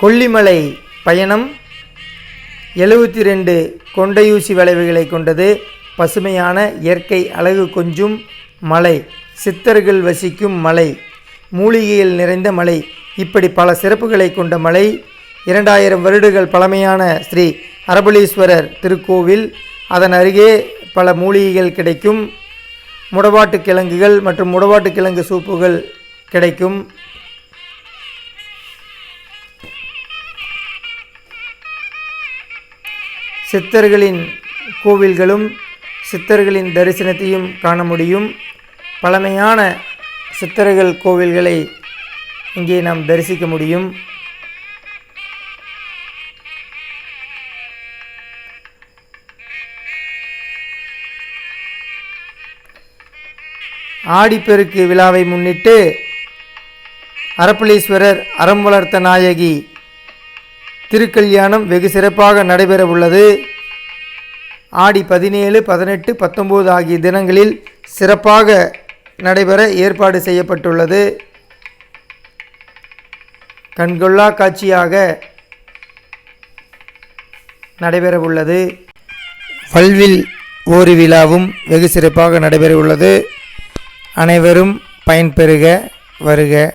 கொல்லிமலை பயணம் எழுபத்தி ரெண்டு கொண்டையூசி வளைவுகளை கொண்டது. பசுமையான இயற்கை அழகு கொஞ்சும் மலை. சித்தர்கள் வசிக்கும் மலை. மூலிகையில் நிறைந்த மலை. இப்படி பல சிறப்புகளை கொண்ட மலை. இரண்டாயிரம் வருடங்கள் பழமையான ஸ்ரீ அரபலீஸ்வரர் திருக்கோவில். அதன் அருகே பல மூலிகைகள் கிடைக்கும். முடவாட்டு கிழங்குகள் மற்றும் முடவாட்டு கிழங்கு சூப்புகள் கிடைக்கும். சித்தர்களின் கோவில்களும் சித்தர்களின் தரிசனத்தையும் காண முடியும். பழமையான சித்தர்கள் கோவில்களை இங்கே நாம் தரிசிக்க முடியும். ஆடிப்பெருக்கு விழாவை முன்னிட்டு அரப்பளீஸ்வரர் அறம் வளர்த்த நாயகி திருக்கல்யாணம் வெகு சிறப்பாக நடைபெற உள்ளது ஆடி பதினேழு பதினெட்டு பத்தொம்போது ஆகிய தினங்களில் சிறப்பாக நடைபெற ஏற்பாடு செய்யப்பட்டுள்ளது. கண்கொள்ளா காட்சியாக நடைபெறவுள்ளது. வல்வில் ஓரி விழாவும் வெகு சிறப்பாக நடைபெறவுள்ளது. அனைவரும் பயன்பெறுக வருக.